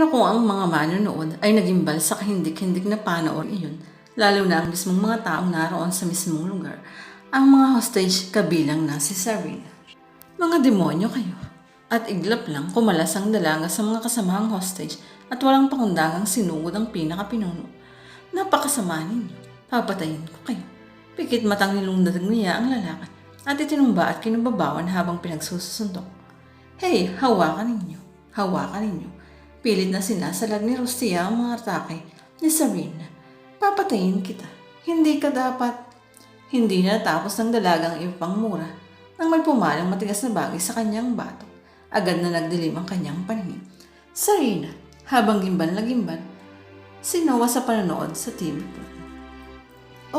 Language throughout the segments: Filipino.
Pero kung ang mga manonood ay nagimbal sa kahindik-hindik na panoorin iyon, lalo na ang mismong mga taong naroon sa mismong lugar, ang mga hostage kabilang na si Sarina. Mga demonyo kayo. At iglap lang kumalas ang dalaga sa mga kasamahang hostage at walang pakundangang sinugod ang pinakapinuno. Napakasama ninyo. Papatayin ko kayo. Pikit matang nilundag niya ang lalaki at itinumba at kinubabawan habang pinagsusuntok. Hey, hawakan ninyo. Hawakan ninyo. Pilit na sinasalag ni Rustia ang mga atake ni Serena. Papatayin kita. Hindi ka dapat. Hindi na natapos ng dalagang ipangmura nang may pumalang matigas na bagay sa kanyang batok. Agad na nagdilim ang kanyang paningin. Serena, habang gimban na gimban, sinawa sa panonood sa TV po.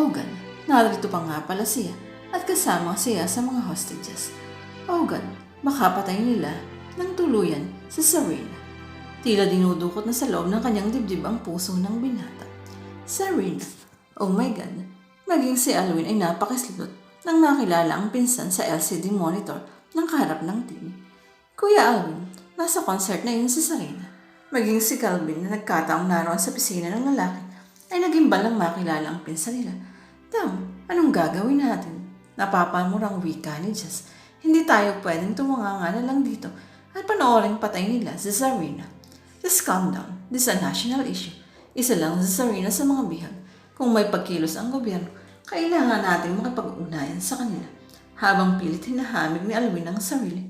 Ogan, narito pa nga pala siya at kasama siya sa mga hostages. Ogan, makapatay nila ng tuluyan sa Serena. Tila dinudukot na sa loob ng kanyang dibdib ang puso ng binata. Serena, oh my God, maging si Alwin ay napakaslot nang nakilala ang pinsan sa LCD monitor ng kaharap ng TV. Kuya Alwin, nasa concert na yun si Serena. Maging si Calvin na nagkataong naroon sa pisina ng lalaki ay naging balang makilala ang pinsan nila. Tam, anong gagawin natin? Napapamurang wika ni Jess. Hindi tayo pwedeng tumanganga na lang dito at panoorin patay nila si Zarina. Just calm down. This is a national issue. Isa lang si Zarina sa mga bihag. Kung may pagkilos ang gobyerno, kailangan natin makapag-ugnayan sa kanila habang pilit hinahamig ni Alwin ang sarili.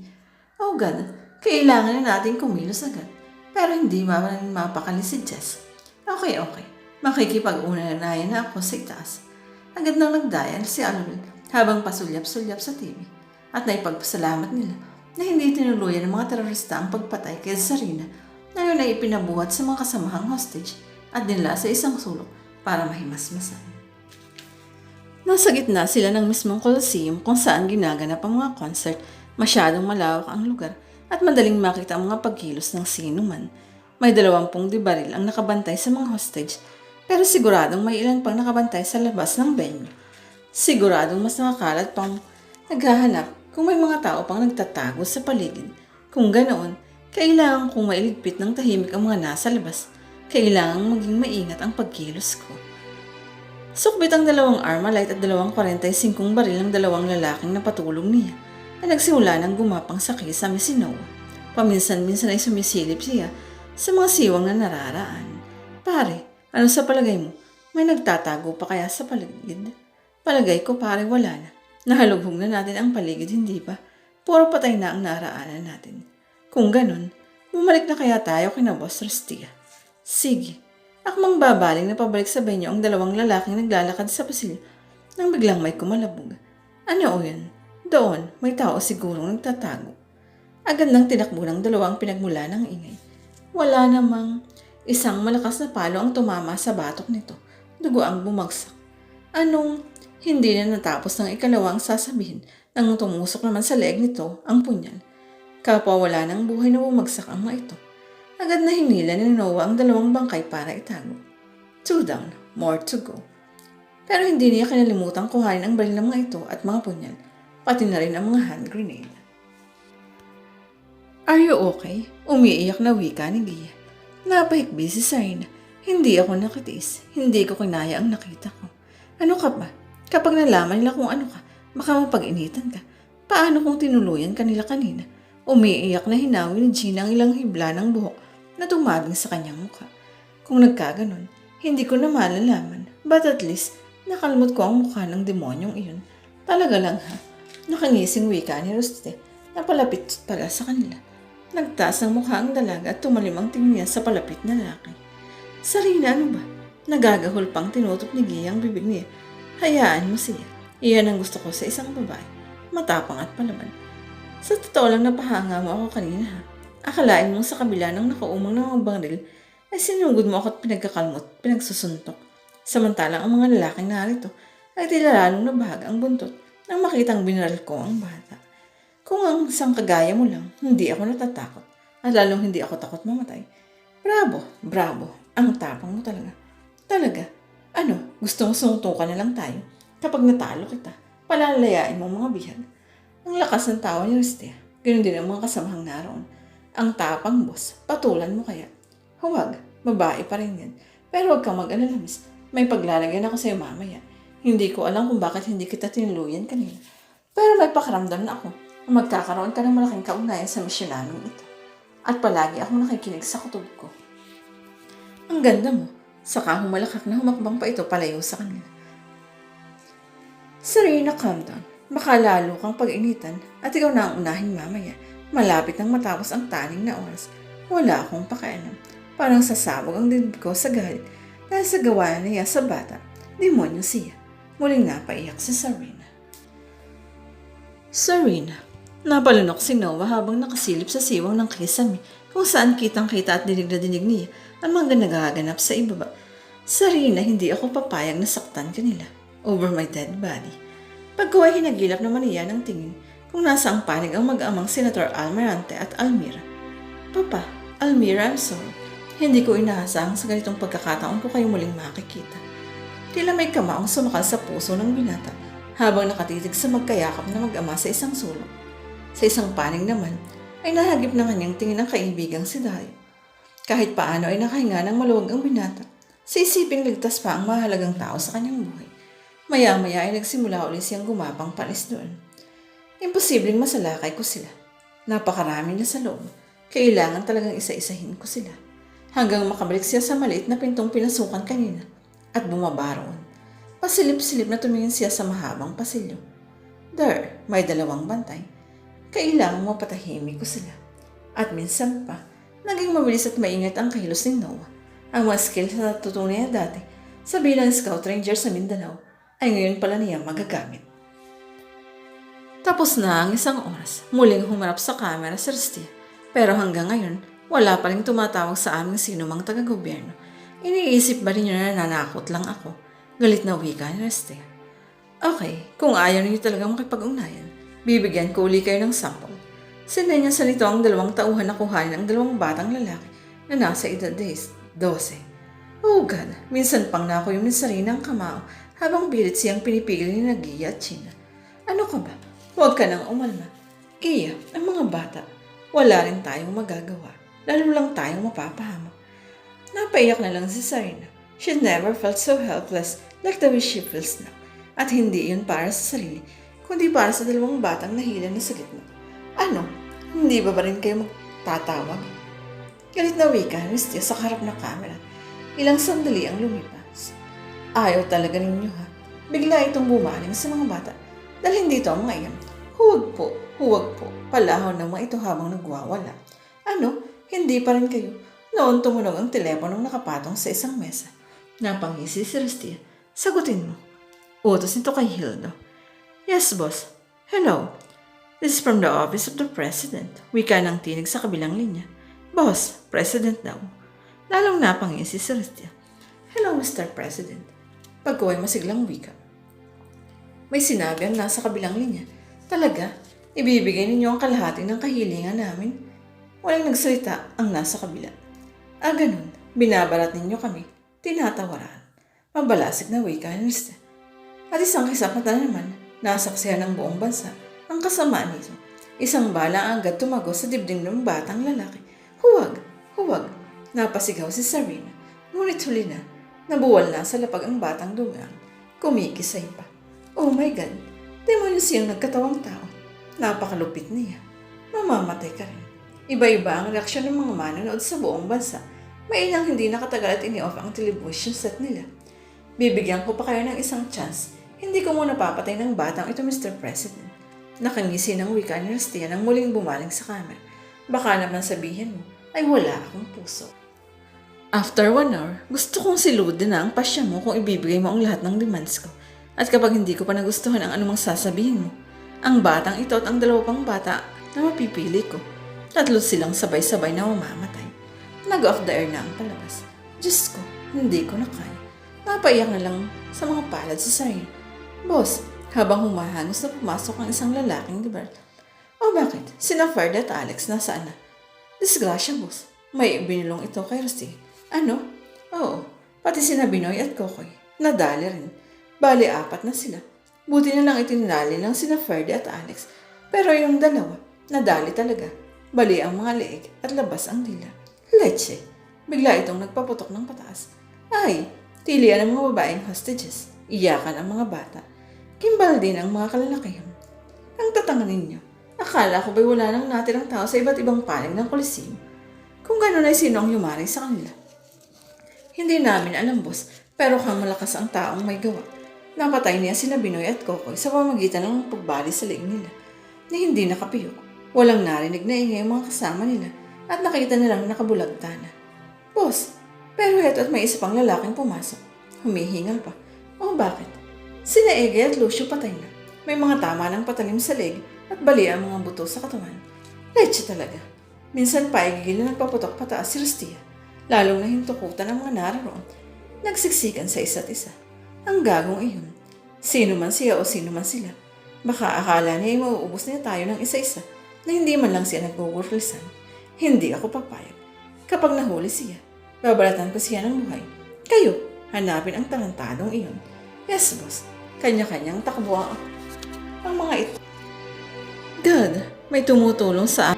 Oh God, kailangan na natin kumilos agad. Pero hindi ba mapakali si Jess? Okay, okay. Makikipag-unanayan na ako sa itaas. Agad nang nagdayan si Alwin habang pasulyap-sulyap sa TV at naipagpasalamat nila na hindi tinuluyan ng mga terorista ang pagpatay kay Sarina na yun ay ipinabuhat sa mga kasamahang hostage at dinala sa isang sulok para mahimasmasan. Nasa gitna sila ng mismong Coliseum kung saan ginaganap ang mga concert, masyadong malawak ang lugar at madaling makita ang mga pagkilos ng sino man. May dalawampung di baril ang nakabantay sa mga hostage pero siguradong may ilan pang nakabantay sa labas ng venue. Siguradong mas nakakalat pang naghahanap kung may mga tao pang nagtatago sa paligid. Kung ganoon, kailangan kong mailigpit ng tahimik ang mga nasa labas. Kailangan maging maingat ang pagkilos ko. Sukbit ang dalawang Armalite at dalawang 45 baril ng dalawang lalaking napatulong niya na nagsimula ng gumapang sa kisame si Noah. Paminsan-minsan ay sumisilip siya sa mga siwang na nararaan. Pare, ano sa palagay mo? May nagtatago pa kaya sa paligid? Palagay ko pare wala na. Nahalughog na natin ang paligid, hindi ba? Puro patay na ang naraanan natin. Kung ganun, bumalik na kaya tayo kina Boss Rustia. Sige, akmang babaling na pabalik sa benyo ang dalawang lalaking naglalakad sa pasilyo nang biglang may kumalabog. Ano o yun? Doon, may tao sigurong nagtatago. Agad lang tinakbo ng dalawang pinagmula ng ingay. Wala namang isang malakas na palo ang tumama sa batok nito. Dugo ang bumagsak. Anong hindi na natapos ng ikalawang sasabihin nang tumusok naman sa leeg nito ang punyal. Kapwa wala ng buhay na bumagsak ang mga ito. Agad na hinila ni Noah ang dalawang bangkay para itago. Two down, more to go. Pero hindi niya kinalimutan kuhanin ang baril ng mga ito at mga punyal, pati na rin ang mga hand grenade. Are you okay? Umiiyak na wika ni Gia. Napahikbi si Sarina. Hindi ako nakatiis. Hindi ko kinaya ang nakita ko. Ano ka ba? Kapag nalaman nila kung ano ka, baka mapag-initan ka. Paano kung tinuluyan kanila kanina? Umiiyak na hinawi ni Gina ang ilang hibla ng buhok na tumabing sa kanyang mukha. Kung nagkaganon, hindi ko na malalaman. But at least, nakalmot ko ang mukha ng demonyong iyon. Talaga lang ha. Nakangising wika ni Ruste na palapit pala sa kanila. Nagtaas ang mukha ang dalaga at tumalim ang tingin niya sa palapit na lalaki. Sarina, ano ba? Nagagahol pang tinutok ni Gia ang bibig niya. Hayaan mo siya. Iyan ang gusto ko sa isang babae. Matapang at palaban. Sa totoo lang napahanga mo ako kanina. Akalain mo sa kabila ng nakaumang ng baril ay sinugod mo ako at pinagkakalmot, pinagsusuntok. Samantalang ang mga lalaking narito ay tila lalong nabahag ang buntot nang makitang binaral ko ang bata. Kung ang isang kagaya mo lang, hindi ako natatakot at lalong hindi ako takot mamatay. Bravo, bravo, ang tapang mo talaga. Talaga, ano, gusto mo sumutukan na lang tayo? Kapag natalo kita, palalayain mo mga bihag. Ang lakas ng tawa ni Ristia. Ganun din ang mga kasamahang naroon. Ang tapang boss, patulan mo kaya. Huwag, babae pa rin yan. Pero huwag kang mag-alala, miss. May paglalagyan ako sa'yo mamaya. Hindi ko alam kung bakit hindi kita tinuluyan kanina. Pero may pakaramdam na ako na magkakaroon ka ng malaking kaugnayan sa misyon namin ito. At palagi akong nakikinig sa kutob ko. Ang ganda mo. Saka humalakak na humakbang pa ito palayo sa kanila. Serena, calm down. Baka lalo kang pag-initan at ikaw na ang unahin mamaya. Malapit nang matapos ang taning na oras. Wala akong pakialam. Parang sasabog ang dibdib ko sa galit dahil sa gawa niya sa bata. Demonyo siya. Muling napaiyak si Serena. Serena, napalunok si Noah habang nakasilip sa siwang ng kisame kung saan kitang-kita at dinig na dinig niya ang mga nagaganap sa ibaba. Serena, hindi ako papayag na saktan kanila over my dead body. Pagkuha hinagilap naman niya ng tingin kung nasa ang panig ang mag-amang Senator Almirante at Almira. Papa, Almira, I'm sorry. Hindi ko inaasahang sa ganitong pagkakataon ko kayo muling makikita. Tila may kamaong sumakal sa puso ng binata habang nakatitig sa magkayakap na mag-ama sa isang sulok. Sa isang panig naman ay nahagip na kanyang tingin ang kaibigang si Dayo. Kahit paano ay nakahinga ng maluwag ang binata. Sa isiping ligtas pa ang mahalagang tao sa kanyang buhay. Maya-maya ay nagsimula ulit siyang gumapang palis doon. Imposibleng masalakay ko sila. Napakarami na sa loob. Kailangan talagang isa-isahin ko sila. Hanggang makabalik siya sa maliit na pintong pinasukan kanina at bumaba roon. Pasilip-silip na tumingin siya sa mahabang pasilyo. There, may dalawang bantay. Kailangan mapatahimik ko sila. At minsan pa, naging mabilis at maingat ang kilos ni Noah. Ang mga skills na natutunan niya dati sa bilang scout ranger sa Mindanao ay ngayon pala niya magagamit. Tapos na ang isang oras, muling humarap sa camera si Ristia. Pero hanggang ngayon, wala pa rin tumatawag sa aming sino mang taga-gobyerno. Iniisip ba rin niyo na nanakot lang ako? Galit na wika ni Ristia. Okay, kung ayaw niyo talaga makipag-ugnayan, bibigyan ko uli kayo ng sample. Sinay niya sa nito ang dalawang tauhan na kuhanin ng dalawang batang lalaki na nasa edad 12. Oh God, minsan pang nako yung ni Sarina ang kamao habang bilit siyang pinipigil ni Nagia at China. Ano ka ba? Huwag ka nang umalma. Iya, ang mga bata, wala rin tayong magagawa. Lalo lang tayong mapapahamak. Napaiyak na lang si Sarina. She never felt so helpless like the way she feels now. At hindi yun para sa sarili, kundi para sa dalawang batang nahila na sa gitna. Ano? Hindi ba ba rin kayo magtatawag? Galit na wika ni Ristia sa harap ng camera. Ilang sandali ang lumipas. Ayaw talaga ninyo ha. Bigla itong bumaling sa mga bata. Dahil hindi ito ang mga iyan. Huwag po, huwag po. Palahon ng mga ito habang nagwawala. Ano? Hindi pa rin kayo. Noon tumunog ang teleponong nakapatong sa isang mesa. Napangisi si Ristia. Sagutin mo. Utos nito kay Hildo. Yes, boss. Hello. This is from the office of the president. Wika ng tinig sa kabilang linya. Boss, president daw. Lalong napangisi si Ristia. Hello, Mr. President. Pagkuhay masiglang wika. May sinabi ang nasa kabilang linya. Talaga, ibibigay ninyo ang kalahati ng kahilingan namin. Walang nagsalita ang nasa kabila. Ah, ganun. Binabarat ninyo kami. Tinatawaran. Mabalasik na wika ni Mr. At isang kisapat na naman, nasaksihan ng buong bansa ang kasamaan nito. Isang bala ang agad tumago sa dibding ng batang lalaki. Huwag! Huwag! Napasigaw si Sarina. Ngunit huli na, nabuwal na sa lapag ang batang dugang. Kumikisay pa. Oh my God! Demonyo siyang nagkatawang tao. Napakalupit niya. Mamamatay ka rin. Iba-iba ang reaksyon ng mga manonood sa buong bansa. May ilang hindi nakatagal at ini-off ang television set nila. Bibigyan ko pa kayo ng isang chance. Hindi ko muna papatay ng batang ito, Mr. President. Nakangisi ng wika ni Rustia nang muling bumaling sa camera. Baka naman sabihin mo, ay wala akong puso. After one hour, gusto kong siludin na ang pasya mo kung ibibigay mo ang lahat ng demands ko. At kapag hindi ko pa nagustuhan ang anumang sasabihin mo, ang batang ito at ang dalawa pang bata na mapipili ko, tatlo silang sabay-sabay na mamamatay. Nag-off the air na ang palabas. Diyos ko, hindi ko na kaya. Napaiyak na lang sa mga palad sa sarili. Boss, habang humahangos na pumasok ang isang lalaking liberal. O bakit? Sina Ferd at Alex nasaan na? Disgrasya, boss. May binulong ito kay Rusty. Ano? Oo. Pati sina Binoy at Kokoy. Nadali rin. Bali, apat na sila. Buti na lang itinali lang sina Ferdy at Alex. Pero yung dalawa, nadali talaga. Bali ang mga leeg at labas ang dila. Leche. Bigla itong nagpaputok ng pataas. Ay, tilian ang mga babaeng hostages. Iyakan ang mga bata. Kimbal din ang mga kalalakihan. Ang tatanga ninyo. Akala ko ba'y wala nang natirang tao sa iba't ibang panig ng Coliseum? Kung gano'n ay sino ang yumari sa kanila? Hindi namin alam, boss, pero kang malakas ang taong may gawa. Napatay niya sina Binoy at Kokoy sa pamagitan ng pagbali sa leeg nila na hindi nakapiyok. Walang narinig na ingay ang mga kasama nila at nakita nilang nakabulagta na. Boss, pero heto at may isa pang lalaking pumasok. Humihingal pa. O bakit? Sina Ege at Lucio patay na. May mga tama ng patalim sa leg at bali ang mga buto sa katawan. Leche talaga. Minsan pa ay gigil na nagpaputok pataas si Rustia. Lalong nahintukutan ang mga naroon. Nagsiksikan sa isa't isa. Ang gagong iyon. Sino man siya o sino man sila. Baka akala niya ay mauubos niya tayo ng isa-isa na hindi man lang siya nagugurlisan. Hindi ako papayag. Kapag nahuli siya, babalatan ko siya ng buhay. Kayo, hanapin ang talentadong iyon. Yes, boss. Kanya-kanyang takbo ang, mga ito. Good. May tumutulong sa